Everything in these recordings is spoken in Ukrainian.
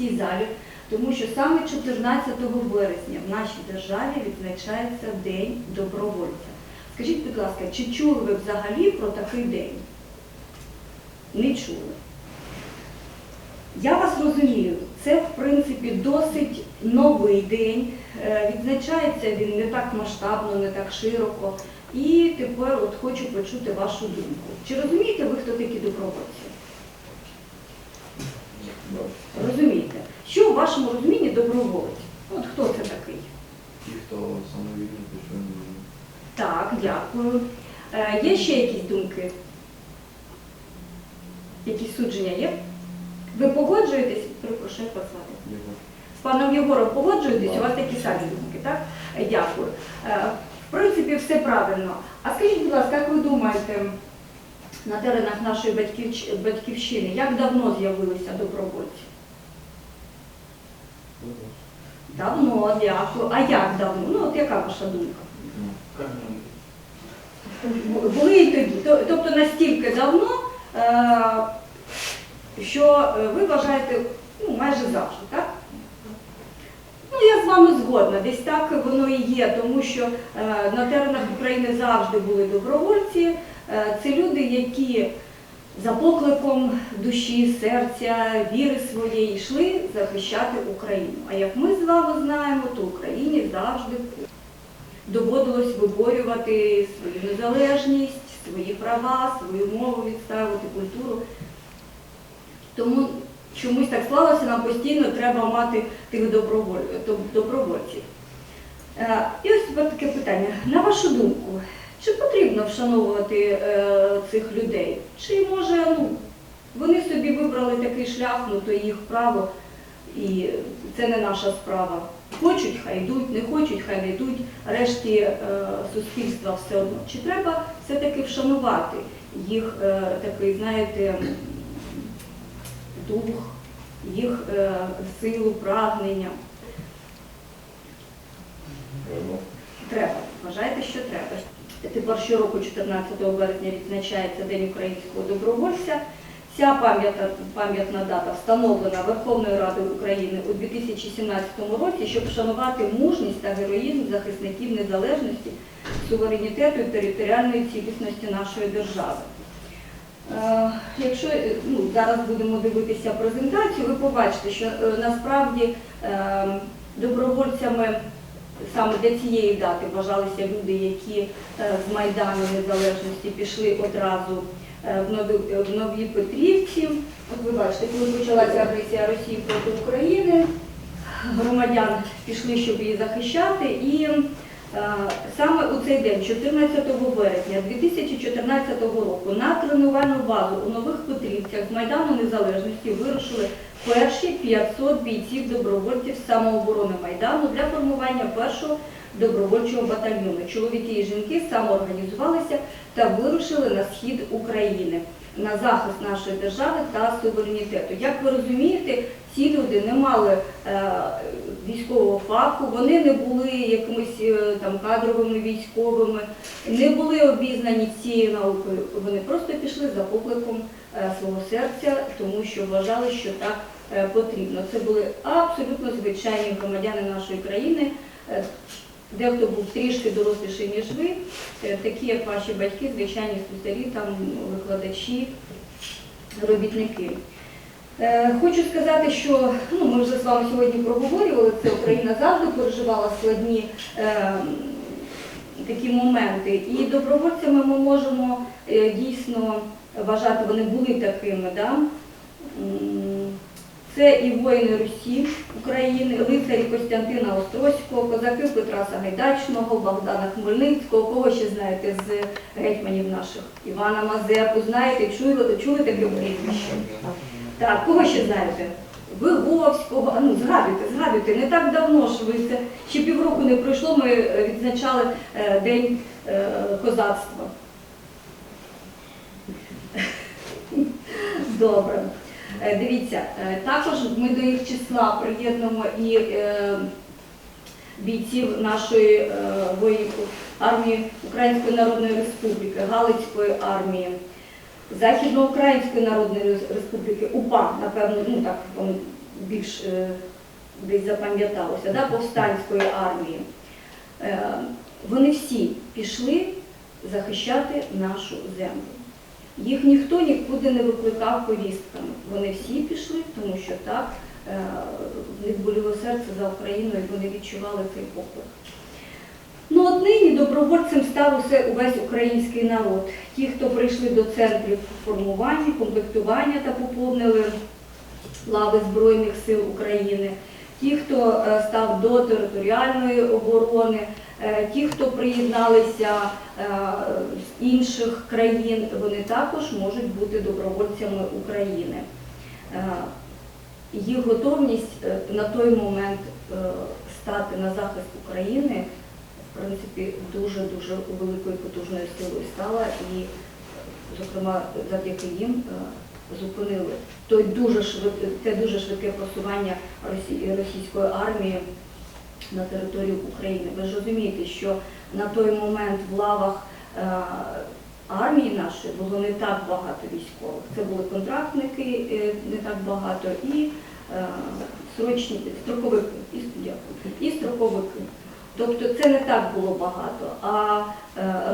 цій залі, тому що саме 14 вересня в нашій державі відзначається День добровольця. Скажіть, будь ласка, чи чули ви взагалі про такий день? Не чули. Я вас розумію, це в принципі досить новий день. Е, Відзначається він не так масштабно, не так широко. І тепер от хочу почути вашу думку. Чи розумієте ви, хто такі добровольці? Розумієте? Що в вашому розумінні доброволець? От хто це такий? Ті, хто самовільно пішов. Так, дякую. Е, є ще якісь думки? Якісь судження є? Ви погоджуєтесь? Як вас. З паном Єгором погоджуєтесь? У вас такі самі думки, так? Е, Дякую. Е, В принципі, все правильно. А скажіть, будь ласка, як ви думаєте, на теренах нашої батьківщини, як давно з'явилися добровольці? Давно, дякую. А як давно? Ну, от яка ваша думка? Були і тоді. Тобто настільки давно, е, що е, ви вважаєте ну, майже завжди, так? Ну, я з вами згодна, десь так воно і є, тому що е, на теренах України завжди були добровольці. Е, Це люди, які за покликом душі, серця, віри своєї йшли захищати Україну. А як ми з вами знаємо, то Україні завжди доводилось виборювати свою незалежність, свої права, свою мову відставити, культуру. Тому чомусь так склалося, нам постійно треба мати тих доброволь- добровольців. Е, І ось таке питання. На вашу думку, чи потрібно вшановувати е, цих людей? Чи може ну, вони собі вибрали такий шлях, ну то їх право, і це не наша справа. Хочуть, хай йдуть, не хочуть, хай не йдуть. Решті е, суспільства все одно. Чи треба все-таки вшанувати їх е, такий, знаєте, дух, їх е, силу, прагнення? Треба. Вважаєте, що треба. Тепер щороку, 14 березня, відзначається День українського добровольця. Ця пам'ятна, дата встановлена Верховною Радою України у 2017 році, щоб вшанувати мужність та героїзм захисників незалежності, суверенітету і територіальної цілісності нашої держави. Е, Якщо е, ну, зараз будемо дивитися презентацію, ви побачите, що е, насправді добровольцями саме для цієї дати вважалися люди, які е, з Майдану Незалежності пішли одразу е, в Нові, в Нові Петрівці. От ви бачите, коли почалася агресія Росії проти України, громадян пішли, щоб її захищати. І е, саме у цей день, 14 вересня 2014 року, на тренувальну базу у Нових Петрівцях з Майдану Незалежності вирушили перші 500 бійців добровольців самооборони Майдану для формування першого добровольчого батальйону. Чоловіки і жінки самоорганізувалися та вирушили на схід України на захист нашої держави та суверенітету. Як ви розумієте, ці люди не мали е, військового фаху, вони не були якимись е, там кадровими військовими, не були обізнані цією наукою. Вони просто пішли за покликом е, свого серця, тому що вважали, що так потрібно. Це були абсолютно звичайні громадяни нашої країни. Дехто був трішки доросліший, ніж ви, е, такі як ваші батьки, звичайні слюсарі, там викладачі, робітники. Е, Хочу сказати, що ну, ми вже з вами сьогодні проговорювали це. Україна завжди переживала складні е, такі моменти. І добровольцями ми можемо е, дійсно вважати, вони були такими. Да? Це і воїни Русі України, лицарі Костянтина Острозького, козаки Петра Сагайдачного, Богдана Хмельницького, кого ще знаєте з гетьманів наших? Івана Мазепу, знаєте, чули, чули таке прізвище? Так, кого ще знаєте? Виговського, ну згадуйте, згадуйте, не так давно ж ви це ще півроку не пройшло, ми відзначали е, День е, козацтва. Добре. Е, Дивіться, е, також ми до їх числа приєднуємо і е, бійців нашої армії Української Народної Республіки, Галицької армії. Західноукраїнської Народної Республіки, УПА, напевно, ну так воно більш десь запам'яталося, да, повстанської армії. Вони всі пішли захищати нашу землю. Їх ніхто нікуди не викликав повістками. Вони всі пішли, тому що так е, в них боліло серце за Україну, і вони відчували цей поклик. Ну от нині добровольцем став усе увесь український народ. Ті, хто прийшли до центрів формування, комплектування та поповнили лави Збройних сил України, ті, хто е, став до територіальної оборони, ті, хто приєдналися е, з інших країн, вони також можуть бути добровольцями України. Е, Їх готовність е, на той момент е, стати на захист України в принципі дуже-дуже великою потужною силою стала і, зокрема, завдяки їм е, зупинили той дуже швид... те дуже швидке просування російської армії на територію України. Ви ж розумієте, що на той момент в лавах е, армії нашої було не так багато військових. Це були контрактники, е, не так багато, і е, срочні строковики, і, дякую, і строковики. Тобто це не так було багато. А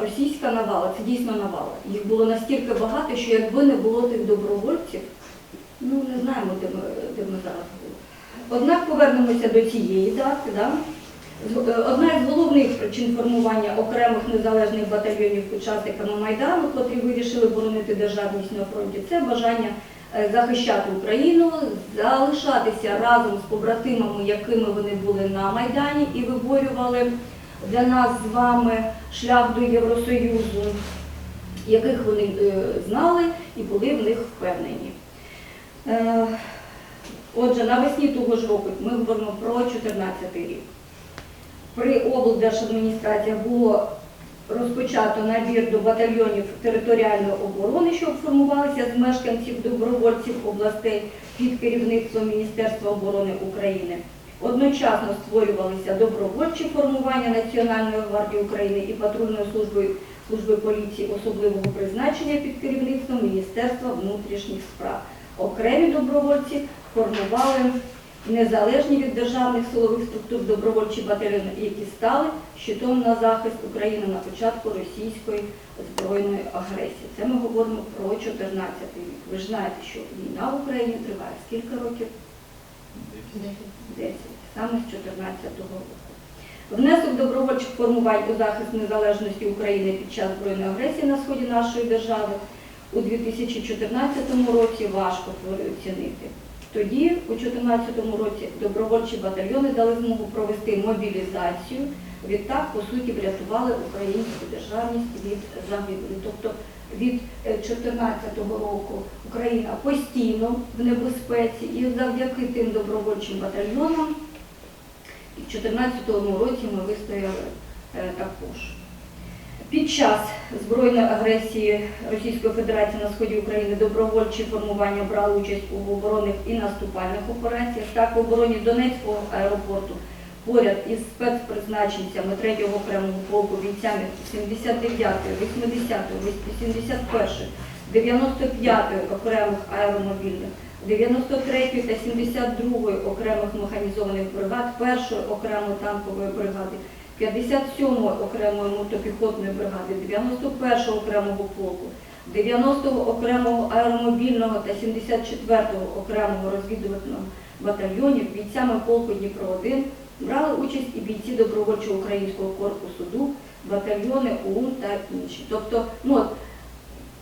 російська навала це дійсно навала. Їх було настільки багато, що якби не було тих добровольців, ну не знаємо, де ми, де ми зараз. Однак повернемося до цієї дати. Да? З- е, Одна із головних причин формування окремих незалежних батальйонів учасниками Майдану, котрі вирішили боронити державність на фронті, це бажання е, захищати Україну, залишатися разом з побратимами, якими вони були на Майдані і виборювали для нас з вами шлях до Євросоюзу, яких вони е, знали і були в них впевнені. Отже, навесні того ж року ми говоримо про 2014 рік. При облдержадміністраціях було розпочато набір до батальйонів територіальної оборони, що формувалися з мешканців добровольців областей під керівництвом Міністерства оборони України. Одночасно створювалися добровольчі формування Національної гвардії України і патрульної служби, служби поліції особливого призначення під керівництвом Міністерства внутрішніх справ. Окремі добровольці формували незалежні від державних силових структур добровольчі батальйони, які стали щитом на захист України на початку російської збройної агресії. Це ми говоримо про 14 рік. Ви ж знаєте, що війна в Україні триває скільки років? 10, саме з 14-го року. Внесок добровольчих формувань у захист незалежності України під час збройної агресії на сході нашої держави у 2014 році важко оцінити. Тоді, у 2014 році, добровольчі батальйони дали змогу провести мобілізацію, відтак, по суті, врятували українську державність від загибелі. Тобто від 2014 року Україна постійно в небезпеці і завдяки тим добровольчим батальйонам і в 2014 році ми вистояли е, також. Під час збройної агресії Російської Федерації на сході України добровольчі формування брали участь у оборонних і наступальних операціях. Так, в обороні Донецького аеропорту поряд із спецпризначенцями 3-го окремого полку бійцями 79-ї, 80-ї, 81-ї, 95-ї окремих аеромобільних, 93-ї та 72-ї окремих механізованих бригад, 1-ї окремої танкової бригади, 57-ї окремої мотопіхотної бригади, 91-го окремого полку, 90-го окремого аеромобільного та 74-го окремого розвідувального батальйонів бійцями полку Дніпро-1 брали участь і бійці добровольчого українського корпусу ДУ, батальйони ОУН та інші. Тобто, ну,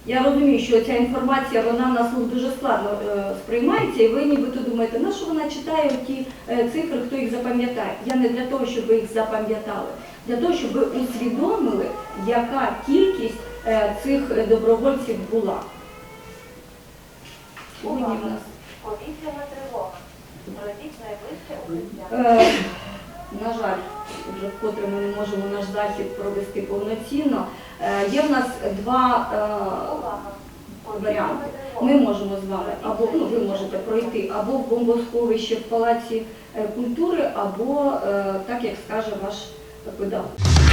я розумію, що ця інформація вона на слух дуже складно е, сприймається, і ви нібито думаєте, на що вона читає ті е, цифри, хто їх запам'ятає. Я не для того, щоб ви їх запам'ятали, для того, щоб ви усвідомили, яка кількість е, цих добровольців була. Повітряна тривога. Пройдіть найближче укриття. На жаль, вже вкотре ми не можемо наш захід провести повноцінно. Е, Є в нас два е, варіанти. Ми можемо з вами, або ну, ви можете пройти або в бомбосховище в Палаці е, культури, або так, як скаже ваш педагог.